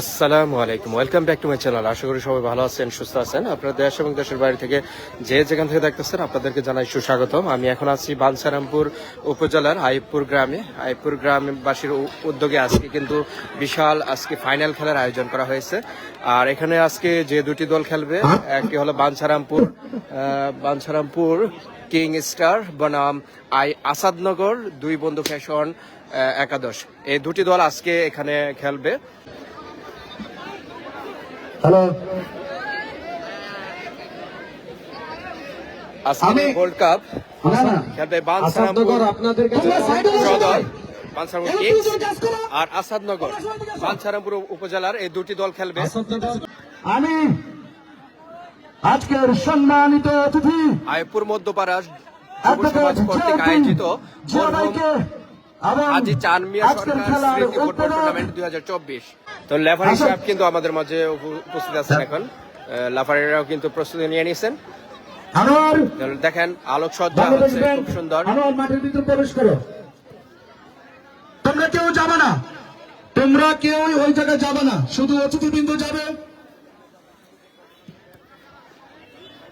আসসালামু আলাইকুম। Welcome back to my channel আশা করি সবাই ভালো আছেন, সুস্থ আছেন। আপনারা দেশ এবং দেশের বাইরে থেকে যে যেখান থেকে দেখতেছেন, আপনাদেরকে জানাই সুস্বাগতম। আমি এখন আছি বালসারামপুর উপজেলার আইবপুর গ্রামে। আইবপুর গ্রামবাসীর উদ্যোগে আজকে কিন্তু বিশাল আজকে ফাইনাল খেলার আয়োজন করা হয়েছে। আর এখানে আজকে যে দুটি দল খেলবে, একটি হলো বাঞ্ছারামপুর বাঞ্ছারামপুর কিং স্টার বনাম আই আসাদনগর, দুই বন্ধু ফ্যাশন একাদশ। এই দুটি দল আজকে এখানে খেলবে। হ্যালো। আমি- গোল্ড কাপ না না। আসাদনগর আপনাদের কাছে। আর আসাদনগর বানসারামপুর উপজেলার এই দুটি দল খেলবে। আমি আজকের সম্মানিত অতিথি আয়পুর মধ্যপাড়া সমাজ কর্তৃক আয়োজিত আজি চানমিয়া সরকার ফুটবল টুর্নামেন্ট দুই হাজার চব্বিশ। তো লেফারি আচ্ছা। সাহেব কিন্তু আমাদের মাঝে উপস্থিত আছেন এখন। লাফারিরাও কিন্তু প্রস্তুতি নিয়ে নিয়েছেন। দেখেন আলোকসজ্জা হচ্ছে খুব সুন্দর। মাঠের ভিতর প্রবেশ করো। তোমরা কেউ যাবে না। তোমরা কেউ ওই জায়গায় যাবে না। শুধু অতিথিবৃন্দ যাবে।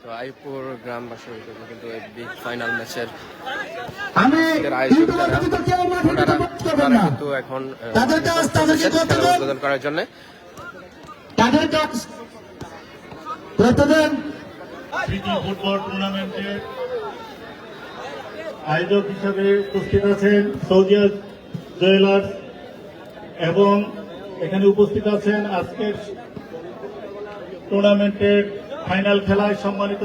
তো আইপুর গ্রামবাসীর জন্য কিন্তু এই বিগ ফাইনাল ম্যাচের আয়োজক যারা ওনারা ওনারা কিন্তু এখন। উদ্বোধন করার জন্য। ফুটবল টুর্নামেন্টের আয়োজক হিসেবে উপস্থিত আছেন সৌদিয়া জুয়েলার্স এবং এখানে উপস্থিত আছেন আজকের টুর্নামেন্টের ফাইনাল খেলায় সম্মানিত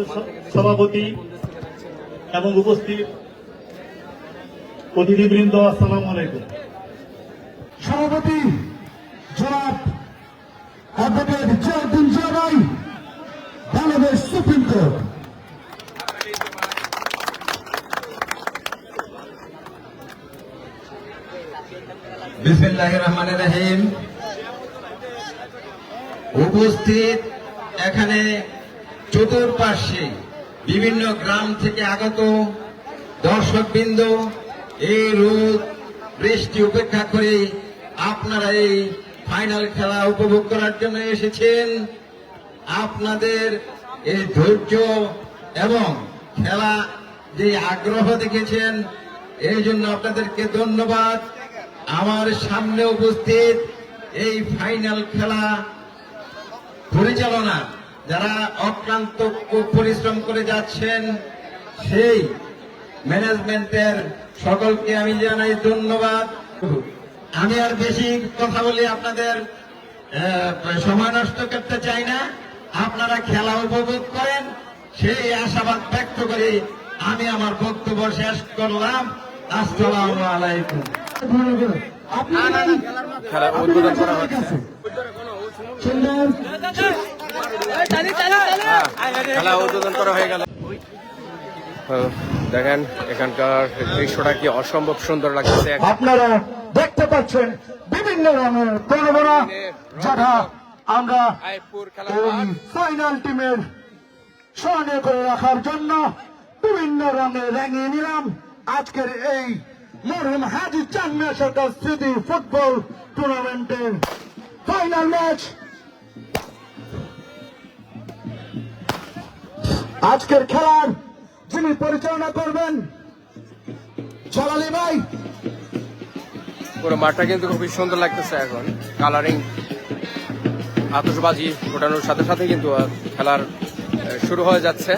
সভাপতি এবং উপস্থিত অতিথিবৃন্দ আসসালাম আলাইকুম। সভাপতি জনাব advocate Ziauddin Ziabai Bangladesh supreme court. বিসমিল্লাহ রহমান রহিম। উপস্থিত এখানে চতুর্পার্শ্বে বিভিন্ন গ্রাম থেকে আগত দর্শকবৃন্দ এই রোদ, বৃষ্টি উপেক্ষা করে আপনারা এই ফাইনাল খেলা উপভোগ করার জন্য এসেছেন। আপনাদের এই ধৈর্য এবং খেলা যে আগ্রহ দেখেছেন, এই জন্য আপনাদেরকে ধন্যবাদ। আমার সামনে উপস্থিত এই ফাইনাল খেলা পরিচালনা যারা অক্লান্ত পরিশ্রম করে যাচ্ছেন সেই ম্যানেজমেন্টের সকলকে আমি জানাই ধন্যবাদ। আমি আর বেশি কথা বলি আপনাদের সময় নষ্ট করতে চাই না। আপনারা খেলা উপভোগ করেন সেই আশাবাদ ব্যক্ত করে আমি আমার বক্তব্য শেষ করলাম। আসসালামু আলাইকুম। খেলা উদ্বোধন করা হচ্ছে। খেলা উদ্বোধন করা হয়ে গেল। দেখেন এখানকার দৃশ্যটা কি অসম্ভব সুন্দর লাগছে। আপনারা দেখতে পাচ্ছেন বিভিন্ন রঙের বড় যারা আমরা এই ফাইনাল টিমের স্মরণীয় করে রাখার জন্য বিভিন্ন রঙে রাঙিয়ে নিলাম। আজকের এই মরহুম হাজি চান্না সরকার স্মৃতি ফুটবল টুর্নামেন্টের ফাইনাল ম্যাচ আজকের খেলার যিনি পরিচালনা করবেন জালালি ভাই। পুরো মাঠটা কিন্তু খুবই সুন্দর লাগতেছে এখন। কালারিং আতশবাজি ফোটানোর সাথে সাথে কিন্তু খেলার শুরু হয়ে যাচ্ছে।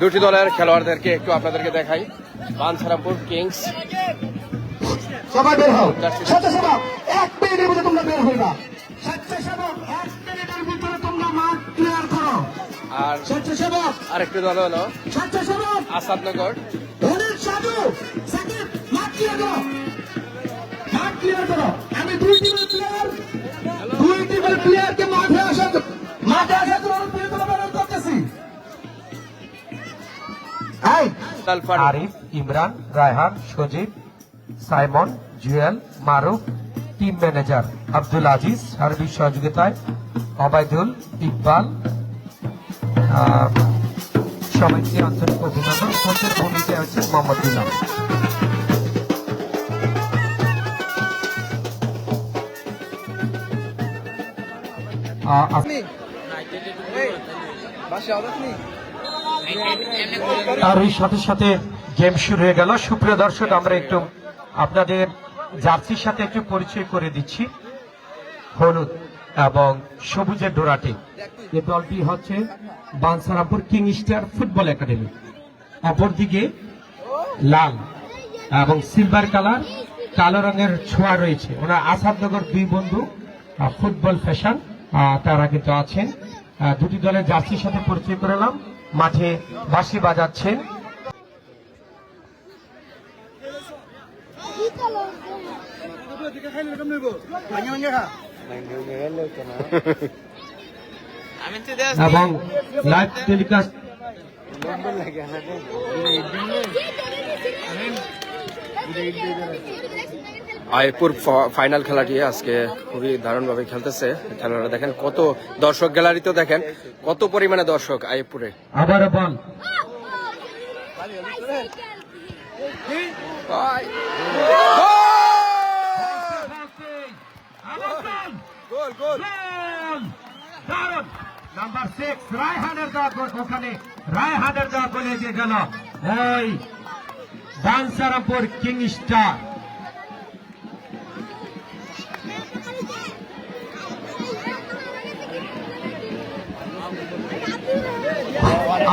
দুটি দলের খেলোয়াড়দেরকে একটু আপনাদেরকে দেখাই। বানসারামপুর কিংস সবাই বের হও। এক মিনিটের ভিতরে তোমরা বের হইবা। স্বেচ্ছাসেবক এক মিনিটের ভিতরে তোমরা মাঠ ক্লিয়ার করো। আর স্বেচ্ছাসেবক আরেকটি দল হলো স্বেচ্ছাসেবক আসাদনগর। অনিল সাধু সাকিব মাঠ ক্লিয়ার করো। মাঠ ক্লিয়ার করো। আমি দুই টিমের প্লেয়ার দুই টিমের প্লেয়ারকে মাঠে আসা মাঠে করতেছি। Arif Imran Raihan Sajib Simon Jewel Maruf team manager Abdul Aziz আরবির সহযোগিতায় অবায়দুল ইকবাল সবাইকে আন্তরিক অভিনন্দন। কোচের ভূমিকায় হচ্ছে মোহাম্মদ ইমাম। তার সাথে সাথে গেম শুরু হয়ে গেল। সুপ্রিয় দর্শক, আমরা একটু আপনাদের জার্সির সাথে একটু পরিচয় করে দিচ্ছি। হলুদ এবং সবুজের ডোরাটি। এই দলটি হচ্ছে Bancharampur king star football academy. অপরদিকে লাল এবং সিলভার কালার কালো রঙের ছোঁয়া রয়েছে। ওরা আসাদনগর দুই বন্ধু ফুটবল ফ্যাশন তারা কিন্তু আছেন। দুটি দলের জার্সির সাথে পরিচয় করলাম মাঠে বাঁশি বাজাচ্ছেন। এবং লাইভ টেলিকাস্ট আইপুর ফাইনাল খেলাটি আজকে খুবই দারুণভাবে খেলতেছে। খেলাটা দেখেন কত দর্শক গ্যালারিতেও দেখেন কত পরিমাণে দর্শক আইপুরে আবার বল। নাম্বার সিক্স রায়হানের দেওয়া গোল। ওখানে রায়হানের দেওয়া গোল এগিয়ে গেল। ওই ডান্সারামপুর কিং স্টার।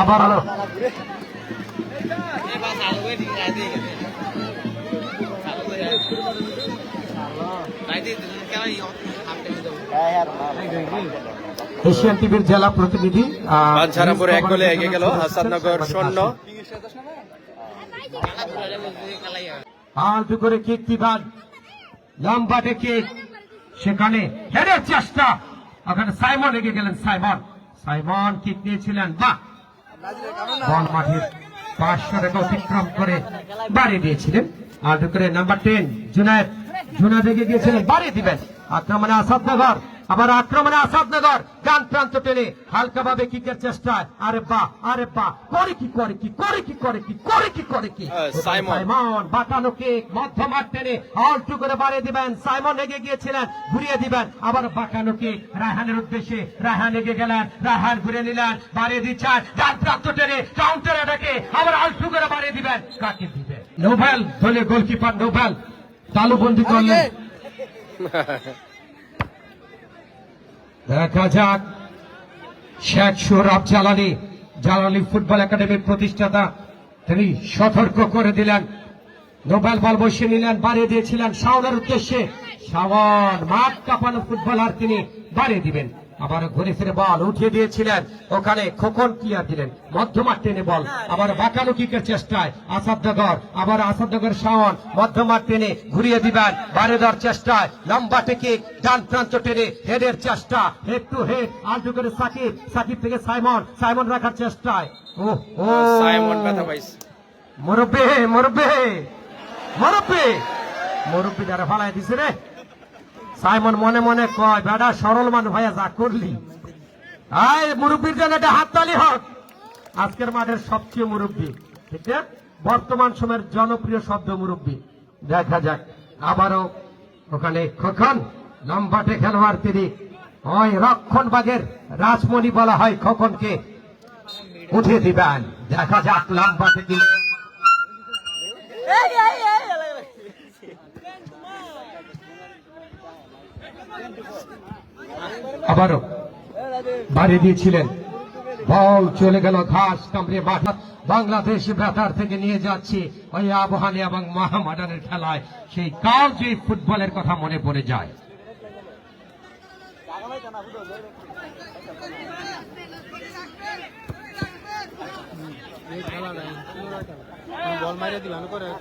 আবার হলো এশিয়ান টিভির জেলা প্রতিনিধি বাঞ্ছারামপুর এক গোলে এগিয়ে গেল হাসাননগর শূন্য আলতু করে কিক দিবান লম্বা কিক সেখানে হেডের চেষ্টা। ওখানে সাইমন এগিয়ে গেলেন সাইমন। সাইমন কিক নিয়েছিলেন বাহ! বল মাঠের পাঁচশো রেখা অতিক্রম করে বাড়িয়ে দিয়েছিলেন। আর করে নাম্বার টেন জুনায়দ। জুনায়দ এগিয়ে গিয়েছিলেন বাড়িয়ে দিবেন। আক্রমণে আসাদনগর আবার আক্রমণে আসাদনগর গান প্রান্ত টেনে হালকা ভাবে কিকের চেষ্টায়। আরে বাহ আরে বাহ। করে কি করে কি করে কি করে কি করে কি করে কি? সাইমন। বাটানো কেক মধ্যমাঠ টেনে অল্টু করে বাড়িয়ে দিবেন। সাইমন এগিয়ে গিয়েছিলেন ঘুরিয়ে দিবেন। আবার বাঁকানো কেক রায়হানের উদ্দেশ্যে রায়হান এগিয়ে গেলেন রায়হান ঘুরে নিলেন বাড়িয়ে দিচ্ছেন। ডান প্রান্ত টেনে কাউন্টার এটাকে আবার আল্টু করে বাড়িয়ে দিবেন। কাকে দিবেন নোভেল দলীয় গোলকিপার নোভেল তালুবন্দি করলেন। দেখা যাক। শেখ সোহরাব জালানি জালানি ফুটবল একাডেমির প্রতিষ্ঠাতা, তিনি সতর্ক করে দিলেন। নোবেল বল বসিয়ে নিলেন, বাড়িয়ে দিয়েছিলেন শাওনের উদ্দেশ্যে। শাওন মাঠ ফুটবল ফুটবলার তিনি বাড়িয়ে দিবেন। আবার ঘুরে ফিরে বল উঠিয়ে দিয়েছিলেন। ওখানে খোকন ক্লিয়ার দিলেন। মধ্যমাঠ টেনে বল। আবার বাঁকানো কিকের চেষ্টায়। আসাদনগর। আবার আসাদনগর শাওন। মধ্যমাঠ টেনে ঘুরিয়ে দিবেন। দেওয়ার চেষ্টায়। লম্বা টেকে ডান প্রান্ত টেনে হেডের চেষ্টা। হেড টু হেড আলটু করে সাকিব। সাকিব থেকে সাইমন। সাইমন রাখার চেষ্টায়। ও ও। সাইমন ব্যথা পাইছে। মুরব্বী মুরব্বী। মুরব্বী। মুরব্বী যারা ফালাই দিছে রে। সাইমন মনে মনে কয় বেড়া সরল মান ভাইয়া, যা করলি। আয়, মুরব্বীর জন্য একটা হাততালি হোক। আজকের মাঠের সবচেয়ে মুরব্বী, ঠিক আছে বর্তমান সময়ের জনপ্রিয় শব্দ মুরব্বী। দেখা যাক, আবারও ওখানে খোকন, লম্বাটে খেলোয়াড় তিনি। ওই রক্ষণ বাগের রাজমণি বলা হয় খোকনকে। উঠিয়ে দিবেন। দেখা যাক, লম্বাটে কি আবারও বাড়িয়ে দিয়েছিলেন বল চলে গেল ঘাস কামড়ে মাঠ বাংলাদেশ বেতার থেকে নিয়ে যাচ্ছে ওই আবহানি এবং মহামাডানের খেলায় সেই কাল যে ফুটবলের কথা মনে পড়ে যায়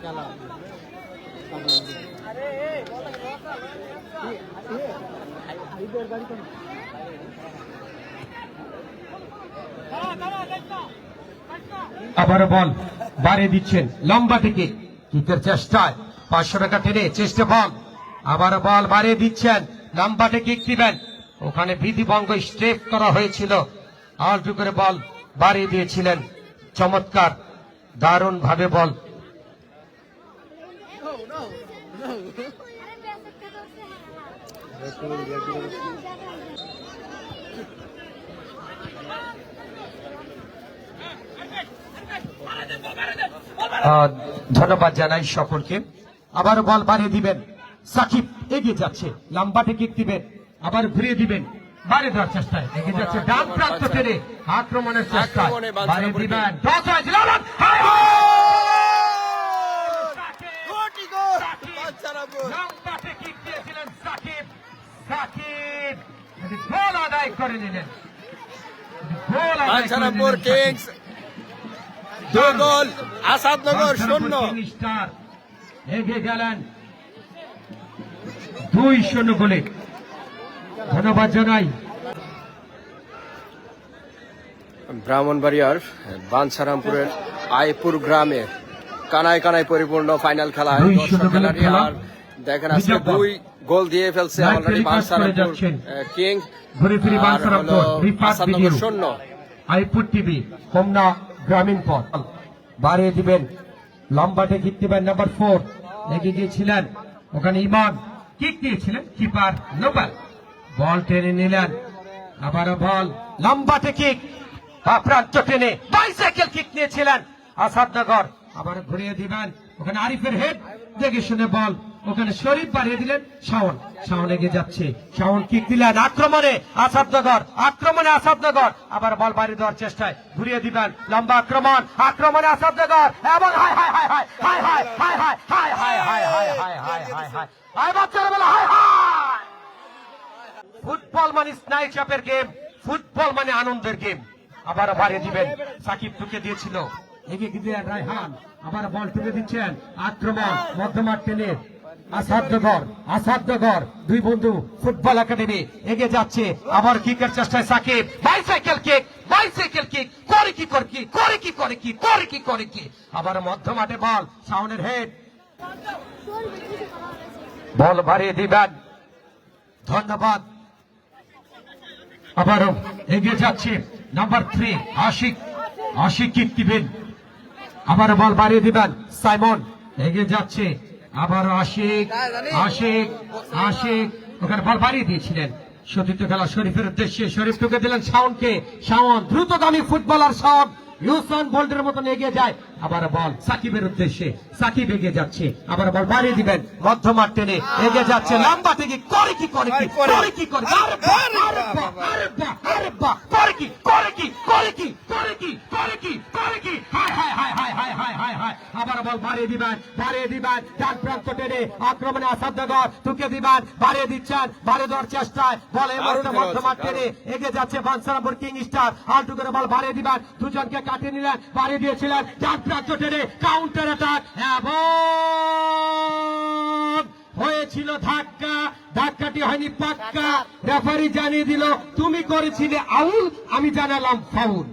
খেলা আবারও বল বাড়িয়ে দিচ্ছেন লম্বা থেকে কিকের চেষ্টায় পাঁচশো টাকা টেনে চেষ্টা বল আবার বল বাড়িয়ে দিচ্ছেন লম্বাটে কিক দিবেন ওখানে বিধিভঙ্গ স্টেপ করা হয়েছিল আলটু করে বল বাড়িয়ে দিয়েছিলেন চমৎকার দারুণ ভাবে বল ধন্যবাদ জানাই সকলকে। আবার বল বাড়িয়ে দিবেন। সাকিব এগিয়ে যাচ্ছে লাম্বাটে কিক দিবেন আবার ঘুরিয়ে দিবেন বাড়ি দেওয়ার চেষ্টায়। এগিয়ে যাচ্ছে ডান প্রান্ত ফেরে আক্রমণের চেষ্টা। বাড়িয়ে দিবেন দশ সাকিব গোল আদায় করে নিলেন কিংস গোল আসাদনগর শূন্য। এগিয়ে গেলেন। দুই শূন্য গোলে। ধন্যবাদ জানাই। ব্রাহ্মণবাড়িয়ার বানসারামপুরের আয়পুর গ্রামে কানায় কানায় পরিপূর্ণ ফাইনাল খেলা খেলাটি আর দেখেন আজকে দুই গোল দিয়ে ফেলছে অলরেডি। কিং। ঘুরে ফিরে শূন্য। আইপুর টিভি হোমনা গ্রামীণ পথ। বাড়িয়ে দিবেন লম্বাটে কিক দিবেন নাম্বার ফোর। এগিয়ে গিয়েছিলেন ওখানে ইমান। কিক দিয়েছিলেন কিপার নোবেল। বল টেনে নিলেন আবারও বল। লম্বাটে কিক প্রান্ত টেনে বাইসাইকেল কিক নিয়েছিলেন আসাদনগর আবার ঘুরিয়ে দিবেন ওখানে আরিফের হেড দেখে শুনে বল। ওখানে শরীফ বাড়িয়ে দিলেন শাওন শাওন এগিয়ে যাচ্ছে শাওন কিক দিলেন আক্রমণে আসাদনগর আক্রমণে আসাদনগর আবার বল বাড়িয়ে দেওয়ার চেষ্টায় ঘুরিয়ে দিবেন লম্বা আক্রমণ আক্রমণে আসাদনগর এবং ফুটবল মানে স্নায়ু চাপের গেম ফুটবল মানে আনন্দের গেম আবার বাড়িয়ে দিবেন সাকিব টুকে দিয়েছিল এগিয়ে দিলেন রায়হান আবার বল টুকে দিচ্ছেন আক্রমণ মধ্যমাঠ টেনে আসাদনগর আসাদনগর দুই বন্ধু ফুটবল একাডেমি এগিয়ে যাচ্ছে। আবার কিকের চেষ্টায় Sakib. Bicycle kick bicycle kick করে কি করে কি করে কি করে কি করে কি করে কি? আবার মধ্যমাঠে বল, সাউনের হেড বল বাড়িয়ে দিবেন। ধন্যবাদ। আবারও এগিয়ে যাচ্ছে number three Ashik. Ashik kick দিবেন। আবার বল বাড়িয়ে দিবেন, সাইমন। এগিয়ে যাচ্ছে আবার আশিক আশিক আশিক। ওখানে বল বাড়িয়ে দিয়েছিলেন। সতীর্থ খেলা শরীফের উদ্দেশ্যে শরীফ টুকে দিলেন শাওনকে। শাওন দ্রুতগামী ফুটবলার শাওন ইউসান বোল্টের মতন এগিয়ে যায়। আবার বল সাকিবের উদ্দেশ্যে। সাকিব এগিয়ে যাচ্ছে। আবার বল বাড়িয়ে দিবেন। মধ্যমাঠ টেনে এগিয়ে যাচ্ছে। লম্বা থেকে করে কি করে কি করে। কি করে কি করে কি করে কি করে কি করে কি করে কি। হায় হায় হায় হায় হায় হায় হায় হায়। আবার বল বাড়িয়ে দিবেন বাড়িয়ে দিবেন। ডান প্রান্ত টেনে আক্রমণে আসাদনগর তুকে দিবেন বাড়িয়ে দিচ্ছেন বাড়িয়ে দেওয়ার চেষ্টায়। বল এই মুহূর্তে দারুণ খেলা মধ্যমাঠ হচ্ছে, টেনে এগিয়ে যাচ্ছে বানসারাপুর কিং স্টার। আলটু করে বল বাড়িয়ে দিবেন। দুজনকে কাটিয়ে নিলেন বাড়িয়ে দিয়েছিলেন। ডান প্রান্ত টেনে কাউন্টার অ্যাটাক এবং হয়েছিল ধাক্কা। ধাক্কাটি হয়নি পাক্কা। রেফারি জানিয়ে দিল, তুমি করেছিলে আউল, আমি জানালাম ফাউল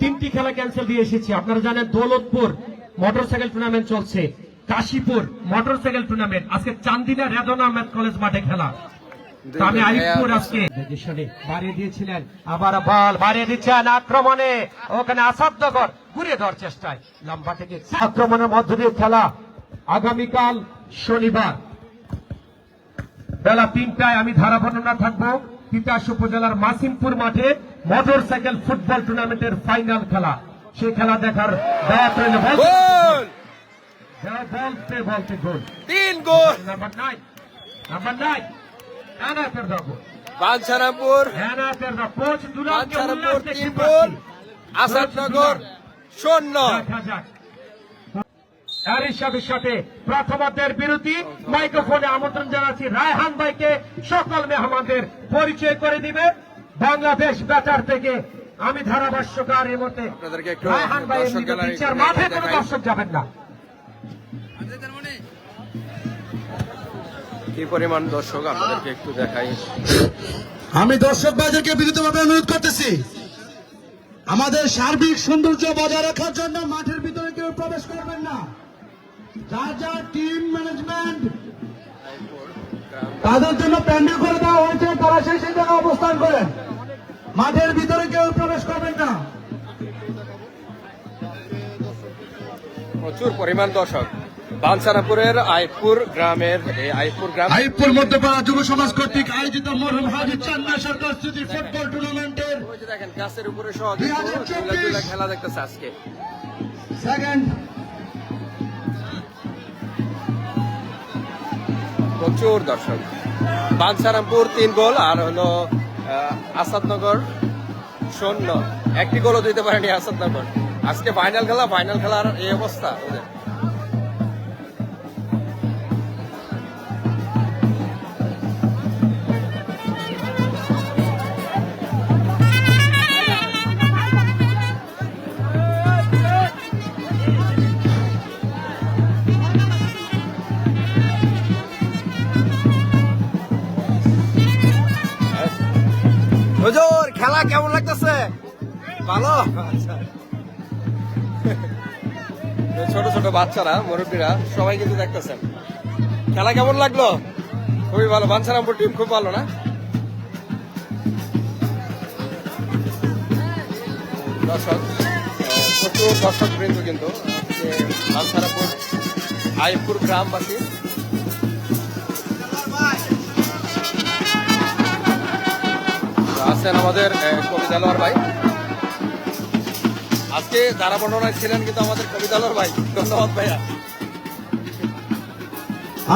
তিনটি খেলা ক্যান্সেল দিয়ে এসেছি। আপনারা জানেন দৌলতপুর মোটরসাইকেল টুর্নামেন্ট চলছে। কাশীপুর মোটরসাইকেল টুর্নামেন্ট আজকে চান্দিনা রেদনা ম্যাথ কলেজ মাঠে খেলা। আমি আলিপুর আজকে বাড়িয়ে দিয়েছিলেন আবার বল বাড়িয়ে দিচ্ছেন আক্রমণে। ওখানে আসাদনগর ঘুরিয়ে দেওয়ার চেষ্টায়। লম্বা থেকে আক্রমণের মধ্য দিয়ে খেলা আগামীকাল শনিবার। বেলা তিনটায় আমি ধারা বর্ণনা থাকব। তিতাস উপজেলার মাসিমপুর মাঠে মোটর সাইকেল ফুটবল টুর্নামেন্টের ফাইনাল খেলা। সেই খেলা দেখার দাওয়াত রইল বলতে বলতে গোল। তিন goal! Number nine number nine হ্যাঁ, বাঞ্ছারামপুর বাঞ্ছারামপুর তিনপুর আসাদনগর শূন্য। তার হিসাবের সাথে প্রথমার্ধের বিরতি। মাইক্রোফোনে আমন্ত্রণ জানাচ্ছি রায়হান ভাইকে। সকল মেহমানদের পরিচয় করে দিবে। বাংলাদেশ বেচার থেকে আমি ধারাভাষ্যকার এর মধ্যে রায়হান ভাই মাঠে দর্শক যাবেন না। কি পরিমাণ দর্শক আপনাদেরকে একটু দেখাই? আমি দর্শক ভাইদেরকে বিনীতভাবে অনুরোধ করতেছি। আমাদের সার্বিক সৌন্দর্য বজায় রাখার জন্য মাঠের ভিতরে কেউ প্রবেশ করবেন না। যার যার টিম ম্যানেজমেন্ট তাদের জন্য প্যান্ডেল করে দেওয়া হয়েছে তারা সেই সেই জায়গায় অবস্থান করেন। মাঠের ভিতরে কেউ প্রবেশ করবেন না। প্রচুর পরিমাণ দর্শক। বাঞ্ছারাপুরের আইপুর গ্রামের এই আইপুর গ্রাম আইপুর মধ্যপাড়া যুব সমাজ কর্তৃক আয়োজিত মরহুম হাজি চান্না সরকার স্মৃতি ফুটবল টুর্নামেন্টের দেখেন গাছের উপরে সহ খেলা দেখতেছে আজকে। সেকেন্ড। প্রচুর দর্শক। বাঞ্ছারামপুর তিন গোল আর হলো আসাদনগর শূন্য। একটি গোলও দিতে পারেনি আসাদনগর। আজকে ফাইনাল খেলা ফাইনাল খেলার এই অবস্থা। খেলা কেমন লাগতেছে? ভালো? আচ্ছা। ছোট ছোট বাচ্চারা, মুরব্বীরা, সবাই কিন্তু দেখতেছেন। খেলা কেমন লাগল? খুবই ভালো। বাঞ্ছারামপুর টিম খুব ভালো না? দর্শক প্রচুর দর্শক কিন্তু বাঞ্ছারামপুর আইপুর গ্রামবাসী আছেন আমাদের কবি কবিতা লোয়ার ভাই। আজকে যারা বর্ণনায় ছিলেন কিন্তু আমাদের কবিতা লোয়ার ভাই ধন্যবাদ ভাইয়া।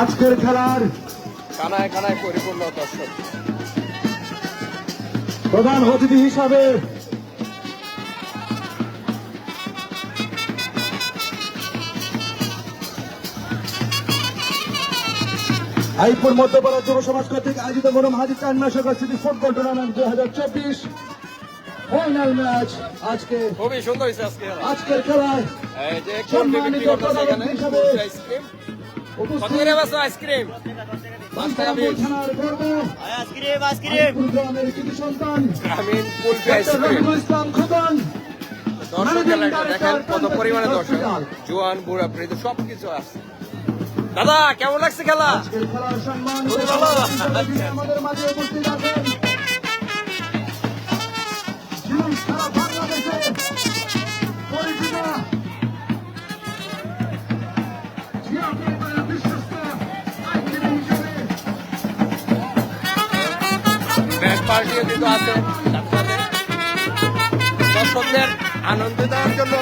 আজকের খেলার কানায় কানায় পরিপূর্ণ দর্শক। প্রধান অতিথি হিসাবে আইপুর মধ্যপাড়া যুব সমাজ কর্তৃক আয়োজিত মরম হাজি চান্না সরকার স্মৃতি ফুটবল টুর্নামেন্ট দুই হাজার চব্বিশ। ফাইনাল ম্যাচ আজকে। খুবই সুন্দর হয়েছে আজকে। আজকের খেলায় হিসাবে আইসক্রিম? কত পরিমাণে দর্শক। জোয়ান বুড়া সবকিছু আছে। দাদা কেমন লাগছে খেলা। আমাদের মাঝে উপস্থিত আছেন। পার্টিও কিন্তু আছে দর্শকদের আনন্দ দেওয়ার জন্য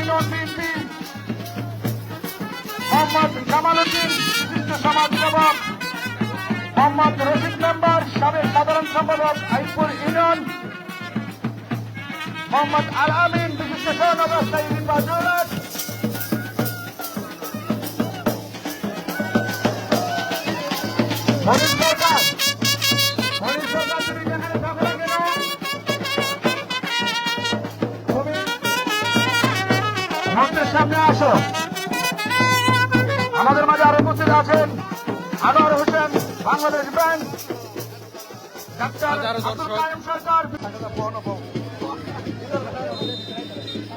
ইউনিয়ন বিএনপি মোহাম্মদ জামাল উদ্দিন বিশিষ্ট সমাজসেবক মোহাম্মদ রশিদ মেম্বার সাবেক সাধারণ সম্পাদক আইপুর ইউনিয়ন মোহাম্মদ আল আমিন বিশিষ্ট সহনবস্থায়ী নির্বাচন মনির সামনে আসো। আমাদের মাঝে আরও উপস্থিত আছেন আনোয়ার হোসেন বাংলাদেশ ব্যাংক।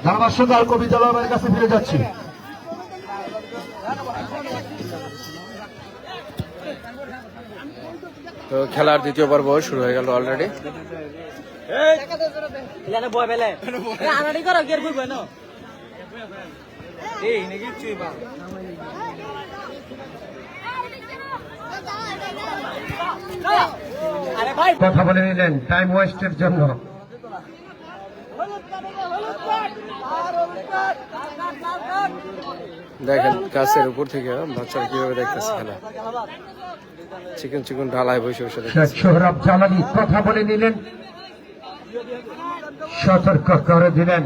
ধারাভাষ্যকার কবি জলাবাইয়ের কাছে ফিরে যাচ্ছি। তো খেলার দ্বিতীয় পর্ব শুরু হয়ে গেল অলরেডি বয় পেলে। আনাড়ি করো গের বুঝবে না? কথা বলে নিলেন টাইম ওয়েস্টের জন্য। দেখেন গাছের উপর থেকে বাচ্চারা কীভাবে দেখতেছে খেলা। চিকেন চিকেন ঢালায় বসে বসে সোহরাব জালালি কথা বলে নিলেন। সতর্ক করে দিলেন।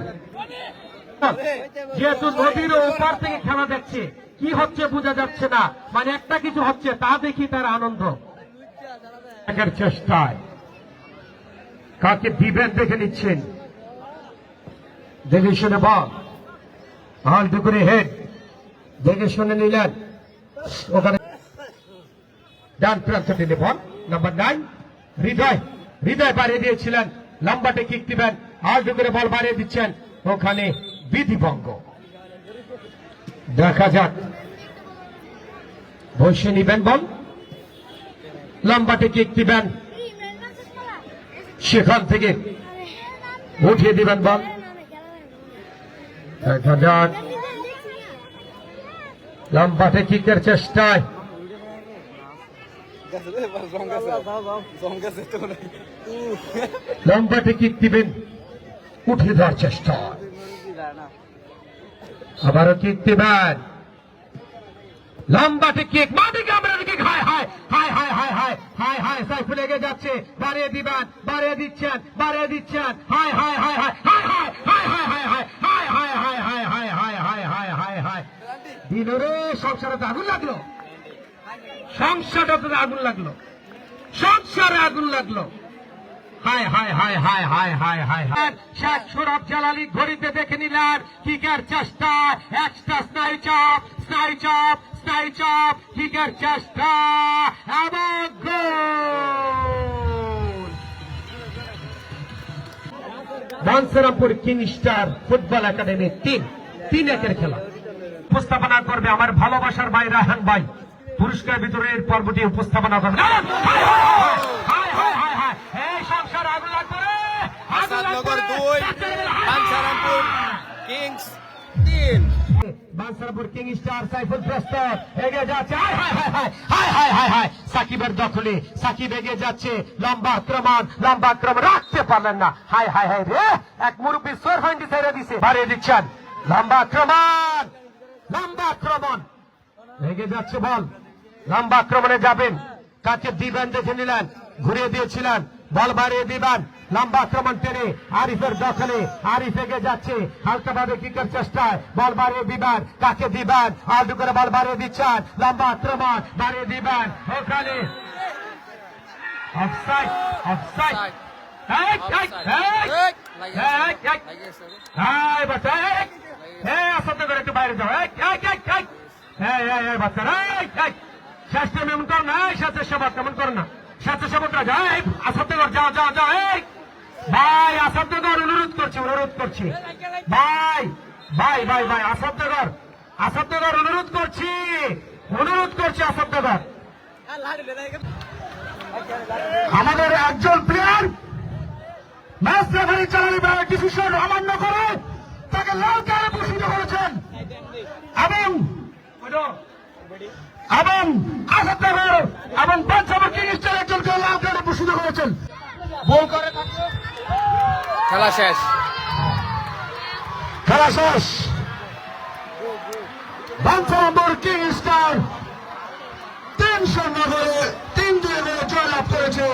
যেহেতু নদীর ওপার থেকে খেলা দেখছে, কি হচ্ছে বোঝা যাচ্ছে না। মানে একটা কিছু হচ্ছে, তা দেখি তার আনন্দ। চেষ্টায়। কাকে দিবেন দেখে নিচ্ছেন? দেখে শুনে বল। করে হেড। দেখে শুনে নিলেন। ওখানে ডান প্রান্ত টেনে বল। Number nine. হৃদয় হৃদয় বাড়িয়ে দিয়েছিলেন। লম্বাটে কিক দিবেন। হালটু করে বল বাড়িয়ে দিচ্ছেন। ওখানে বিধিভঙ্গ। দেখা যাক। বসে নিবেন বল। লম্বাটে কিক দিবেন। সেখান থেকে উঠিয়ে দিবেন বল। দেখা যাক। লম্বাটে কিকের চেষ্টায়। লম্বাটে কিক দিবেন। উঠে দেওয়ার চেষ্টা আবারও কিক দিবেন লম্বাটে কিক মাটিকে আমরা কিক হায় হায় হায় হায় হায় হায় হায় হায় সাইফুল এগিয়ে যাচ্ছে বাড়িয়ে দিবেন বাড়িয়ে দিচ্ছেন বাড়িয়ে দিচ্ছেন হায় হায় হায় হায় হায় হায় হায় হায় হায় হায় হায় হায় হায় হায় হায় হায় হায় হায় হায় দিনরে সংসারে আগুন লাগল সংসারটা তো আগুন লাগল সংসারে আগুন লাগল হায় হায় হায় হায় হায় হায় হায় হায় Bancharampur king star football academy তিন তিন একের খেলা উপস্থাপনা করবে আমার ভালোবাসার ভাই রাহান ভাই পুরস্কার বিতরণের পর্বটি উপস্থাপনা করবে শ্রীনগর দুই বাঞ্ছারামপুর কিংস তিন। বানসারপুর কিং স্টার সাইফুল প্রস্তাব এগিয়ে যাচ্ছে। হায় হায় হায় হায় সাকিবের দখলে, সাকিব এগিয়ে যাচ্ছে। লম্বা আক্রমণ লম্বা আক্রমণ, রাখতে পারলেন না। হায় হায় হায় রে, এক মুরব্বী সোর ফান্ডি ছেড়ে দিছে। বাড়ি দিচ্ছেন। লম্বা আক্রমণ লম্বা আক্রমণ। এগিয়ে যাচ্ছে বল। লম্বা আক্রমণে যাবেন। কাকে দিবেন দেখে নিলেন? ঘুরিয়ে দিয়েছিলেন। বল বাড়িয়ে দিবেন লম্বা আক্রমণ টেনে আরিফের দখলে আরিফ এগে যাচ্ছে হালকা হালকাভাবে কিকের চেষ্টায় বল বাড়িয়ে দিবান কাকে দিবান আলু করে বল বাড়িয়ে দিচ্ছেন লম্বা আক্রমণ বাড়িয়ে দিবান ওখানে অফসাইড অফসাইড শেষ তেমন করো না শেষের সবার কেমন করো না ভাই অনুরোধ করছি অনুরোধ করছি। ভাই ভাই ভাই ভাই অনুরোধ করছি অনুরোধ করছি আমাদের একজন প্লেয়ার ম্যাচ রেফারি চালানি ডিসিশন অমান্য করে তাকে লাল কার্ডে ভূষিত করেছেন। এবং এবং আসাদ নগর এবং পঞ্চমুখ একজনকে ভূষিত করেছেন। বল করে খেলা শেষ। খেলা শেষ। বাঞ্ছারামপুর কিং স্টার তিন শূন্য করে তিন দুই জয়লাভ করেছে।